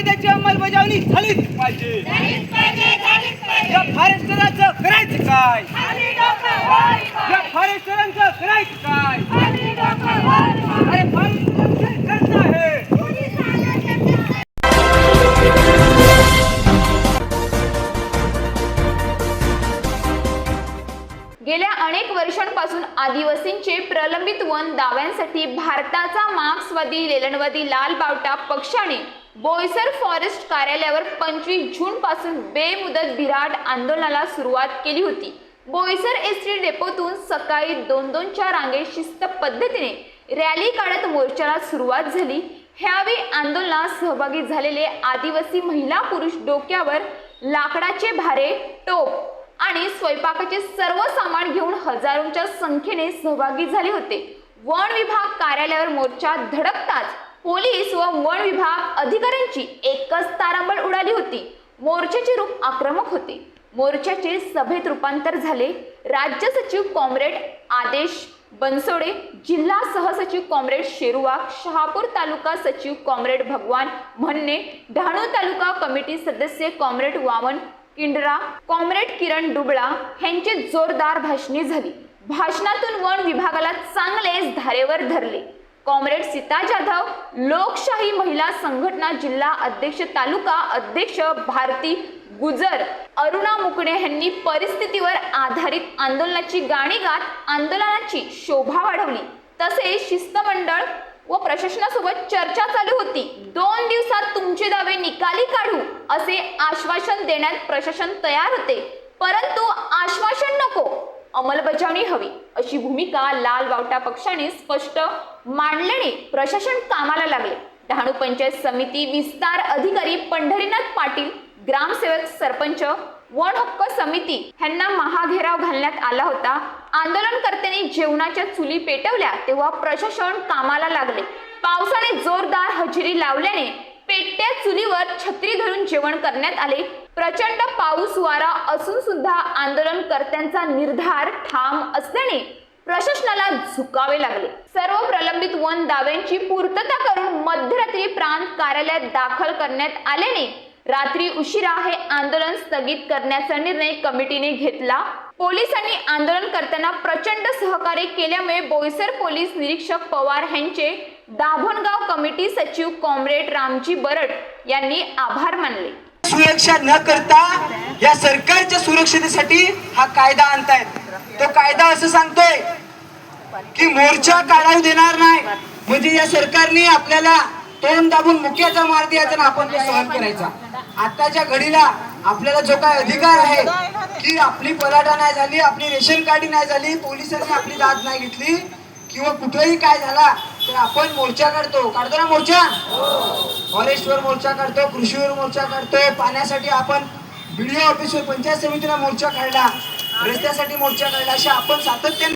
कायद्याची अंमलबजावणी झालीच पाहिजे. या फॉरेस्टरांचं करायचं काय? या फॉरेस्टरांचं करायचं काय? अरे फॉरेस्टरांचं करता आहे. गेल्या अनेक वर्षांपासून आदिवासींचे प्रलंबित वन दाव्यांसाठी भारताचा मार्क्सवादी लेलनवादी लाल बावटा पक्षाने बोईसर फॉरेस्ट कार्यालयावर पंचवीस जून पासून बेमुदत बिराट आंदोलनाला सुरुवात केली होती. बोईसर एस टी डेपोतून सकाळी दोन दोनच्या रांगेत शिस्त पद्धतीने रॅली काढत मोर्चाला सुरुवात झाली. ह्यावेळी आंदोलनात सहभागी झालेले आदिवासी महिला पुरुष डोक्यावर लाकडाचे भारे टोप आणि स्वयंपाकाचे सर्व सामान घेऊन हजारोंच्या संख्येने सहभागी झाले होते. वन विभाग कार्यालयावर मोर्चा धडकताच पोलीस व वन विभाग अधिकाऱ्यांची एकच तारांबळ उडाली होती. मोर्चाचे रूप आक्रमक होते. मोर्चाचे सभेत रूपांतर झाले. राज्य सचिव कॉम्रेड आदेश बनसोडे जिल्हा सहसचिव कॉम्रेड शेरुवाग शहापूर तालुका सचिव कॉम्रेड भगवान म्हणणे डहाणू तालुका कमिटी सदस्य कॉम्रेड वामन किंडरा कॉम्रेड किरण डुबळा यांची जोरदार भाषणे झाली. भाषणातून वन विभागाला चांगलेच धारेवर धरले. कॉम्रेड सीता जाधव लोकशाही महिला संघटना जिल्हा अध्यक्ष तालुका अध्यक्ष भारती गुजर. अरुणा मुकणे यांनी परिस्थितीवर आधारित आंदोलनाची गाणी गात आंदोलनाची शोभा वाढवली. तसेच शिस्तमंडळ व प्रशासनासोबत चर्चा चालू होती. दोन दिवसात तुमचे दावे निकाली काढू असे आश्वासन देण्यात प्रशासन तयार होते. परंतु आश्वासन नको. अंमलबजावणी हवी अशी भूमिका लाल बावटा पक्षाने स्पष्ट मांडल्याने प्रशासन कामाला लागले. डहाणू पंचायत समिती विस्तार अधिकारी पंढरीनाथ पाटील ग्रामसेवक सरपंच वन हक्क समिती ह्यांना महाघेराव घालण्यात आला होता. आंदोलनकर्त्यांनी जेवणाच्या चुली पेटवल्या तेव्हा प्रशासन कामाला लागले. पावसाने जोरदार हजेरी लावल्याने पेटत्या चुलीवर छत्री धरून जेवण करण्यात आले. प्रचंड पाऊस वारा असून सुद्धा आंदोलनकर्त्यांचा निर्धार ठाम असल्याने प्रशासनाला झुकावे लागले. सर्व प्रलंबित वन दाव्यांची पूर्तता करून मध्यरात्री प्रांत कार्यालयात दाखल करण्यात आल्याने रात्री उशिरा हे आंदोलन स्थगित करण्याचा निर्णय कमिटीने घेतला. पोलिसांनी आंदोलनकर्त्यांना प्रचंड सहकार्य केल्यामुळे बोईसर पोलीस निरीक्षक पवार यांचे दाभोणगाव कमिटी सचिव कॉम्रेड रामजी बरड यांनी आभार मानले. सुरक्षा न करता या सरकारच्या सुरक्षतेसाठी हा कायदा आणतायत. तो कायदा असं सांगतोय की मोर्चा काढायला देणार नाही. म्हणजे या सरकारने आपल्याला तोंड दाबून मुख्याचा मार द्यायचा आणि आपण तो सहन करायचा. आताच्या घडीला आपल्याला जो काय अधिकार आहे की आपली पलाटा नाही झाली आपली रेशन कार्ड नाही झाली पोलिसांनी आपली दाद नाही घेतली किंवा कुठेही काय झाला तर आपण मोर्चा काढतो. काढतो ना मोर्चा? फॉरेस्टवर मोर्चा काढतो कृषीवर मोर्चा काढतो. पाण्यासाठी आपण बीडीओ ऑफिसवर पंचायत समितीला मोर्चा काढला. रस्त्यासाठी मोर्चा काढला. अशा आपण सातत्याने